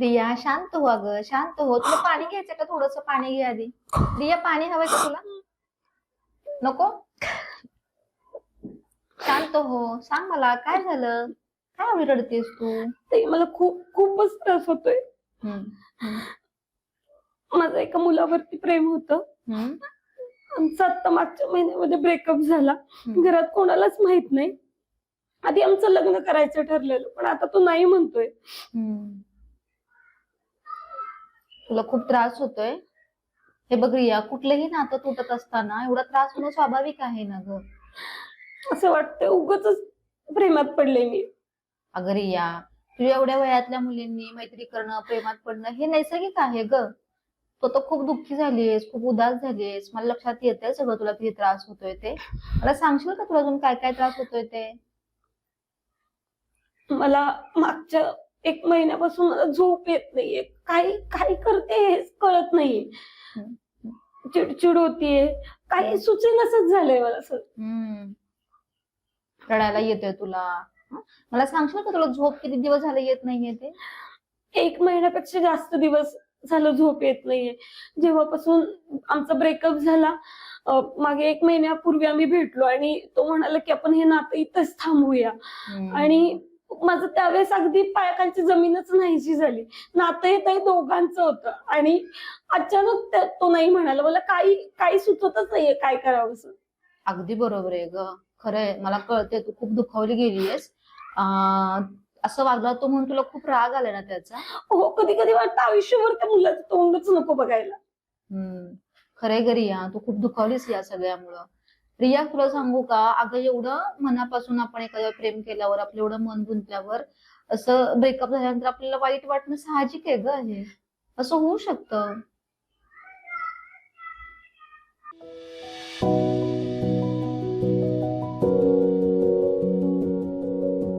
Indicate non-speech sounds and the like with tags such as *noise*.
रिया शांत हो अगं शांत हो. तुला *gasps* पाणी घ्यायचं का? थोडस पाणी घे आधी. रिया पाणी हवंय का तुला? *gasps* नको? शांत हो. सांग मला काय झालं? काय एवढी रडतेस तू? ते मला खूप खूपच त्रास होतोय. माझं एका मुलावरती प्रेम होतं. आमचा आता मागच्या महिन्यामध्ये ब्रेकअप झाला. घरात कोणालाच माहीत नाही. आधी आमचं लग्न करायचं ठरलेलं पण आता तो नाही म्हणतोय. तुला खूप त्रास होतोय. हे बघ रिया कुठलंही नातं तुटत असताना एवढा त्रास होणं स्वाभाविक आहे ना ग? असं वाटतंय उगाच प्रेमात पडले मी. अगं रिया तुझ्या एवढ्या वयातल्या मुलींनी मैत्री करणं प्रेमात पडणं हे नैसर्गिक आहे ग. तो तर खूप दुःखी झालीयस खूप उदास झालीयस. मला लक्षात येत सगळं तुला किती त्रास होतोय ते. मला सांगशील का तुला अजून काय काय त्रास होतोय ते? मला मागच्या एक महिन्यापासून मला झोप येत नाहीये. काय काय करते हेच कळत नाहीये. चिडचिड होतीये. काही सुचेनसच झालंय मला सर रडायला येतोय तुला? मला सांगशील का तुला झोप किती दिवस झाले येत नाहीये ते? एक महिन्यापेक्षा जास्त दिवस झालं झोप येत नाहीये. जेव्हापासून आमचा ब्रेकअप झाला मागे एक महिन्यापूर्वी आम्ही भेटलो आणि तो म्हणाला की आपण हे नातं इथंच हम्म. आणि माझं त्यावेळेस अगदी पायाखालची जमीनच नाहीशी झाली. नातं हे ताई दोघांचं होतं. आणि अचानक तो नाही म्हणाला मला काही काही सुचतच नाहीये काय करावं असं. अगदी बरोबर आहे ग. खरंय. मला कळते तू खूप दुखावली गेलीयस. अं, असं वागला तो म्हणून तुला खूप राग आला ना त्याचा? हो कधी कधी वाटतं आयुष्यभर त्या मुलाचं तोंडच नको बघायला. हम्म. खरंय ग रिया. तू खूप दुखावलीस या सगळ्यामुळं. रिया तुला सांगू का? अगं एवढं मनापासून आपण एखाद्या प्रेम केल्यावर आपलं एवढं मन गुंतल्यावर असं ब्रेकअप झाल्यानंतर आपल्याला वाईट वाटणं साहजिक आहे ग हे. असं होऊ शकतं.